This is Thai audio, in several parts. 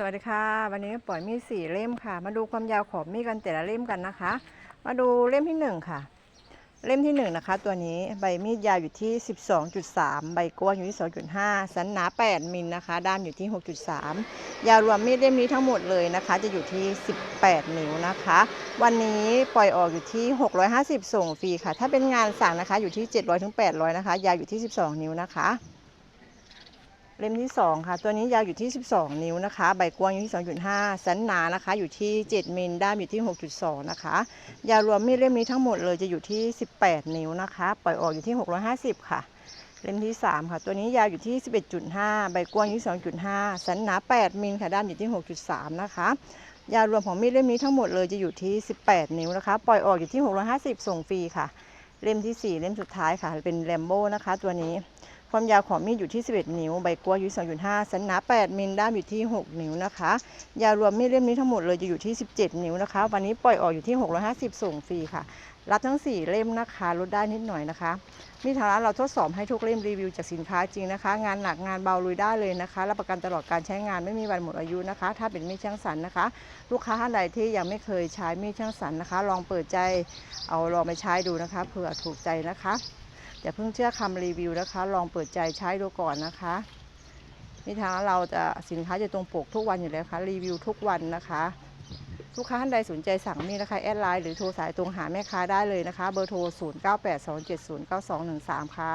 สวัสดีค่ะ วันนี้ปล่อยมีดสี่เล่มค่ะ มาดูความยาวของมีดกันแต่ละเล่มกันนะคะ มาดูเล่มที่หนึ่งค่ะ เล่มที่หนึ่งนะคะ ตัวนี้ใบมีดยาวอยู่ที่12.3ใบกว้างอยู่ที่2.5สันหนา8มิลนะคะ ด้ามอยู่ที่6.3ยาวรวมมีดเล่มนี้ทั้งหมดเลยนะคะ จะอยู่ที่18นิ้วนะคะ วันนี้ปล่อยออกอยู่ที่650ส่งฟรีค่ะ ถ้าเป็นงานสั่งนะคะอยู่ที่700ถึง800นะคะ ยาวอยู่ที่12นิ้วนะคะ เล่มที่2ค่ะ ตัวนี้ยาวอยู่ที่ 12 นิ้วนะคะ ใบกว้างอยู่ที่ 2.5สันหนานะคะ อยู่ที่ 7มิลด้ามอยู่ที่ 6.2 นะคะ ยาวรวมมีดเล่มนี้ทั้งหมดเลยจะอยู่ที่ 18 นิ้วนะคะ ปล่อยออกอยู่ที่ 650 ค่ะ เล่มที่ 3 ค่ะ ตัวนี้ยาวอยู่ที่ 11.5 ใบกว้างอยู่ที่ 2.5 สันหนา 8 มิลค่ะด้ามอยู่ที่ 6.3 นะคะ ยาวรวมของมีดเล่มนี้ทั้งหมดเลยจะอยู่ที่ 18 นิ้วนะคะ ปล่อยออกอยู่ที่ 650 ส่งฟรีค่ะ เล่มที่ 4 เล่มสุดท้ายค่ะ เป็นแลมโบ้นะคะ ตัวนี้ ความยาวของมีดอยู่ที่ 11 นิ้ว ใบกล้วยอยู่ที่2.5สันหนา 8มิลด้ามอยู่ที่ 6 นิ้วนะคะ ยาวรวมมีดเล่มนี้ทั้งหมดเลยจะอยู่ที่ 17 นิ้วนะคะ วันนี้ปล่อยออกอยู่ที่ 650 ส่งฟรีค่ะ รับทั้ง 4 เล่มนะคะ ลดได้นิดหน่อยนะคะ มีทางร้านเราทดสอบให้ทุกเล่มรีวิวจากสินค้าจริงนะคะ งานหนักงานเบาลุยได้เลยนะคะ รับประกันตลอดการใช้งานไม่มีวันหมดอายุนะคะ ถ้าเป็นมีดช่างสันนะคะ ลูกค้าท่านใดที่ยังไม่เคยใช้มีดช่างสันนะคะ ลองเปิดใจ เอาลองไปใช้ดูนะคะ เผื่อถูกใจนะคะ อย่าเพิ่งเชื่อคำรีวิวนะคะ ลองเปิดใจใช้ดูก่อนนะคะนี่ทางเราจะสินค้าจะตรงปกทุกวันอยู่แล้วค่ะรีวิวทุกวันนะคะลูกค้าท่านใดสนใจสั่งมีนะคะแอดไลน์หรือโทรสายตรงหาแม่ค้าได้เลยนะคะ เบอร์โทร 0982709213 ค่ะ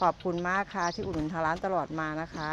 ขอบคุณมากค่ะที่อุดหนุนทางร้านตลอดมานะคะ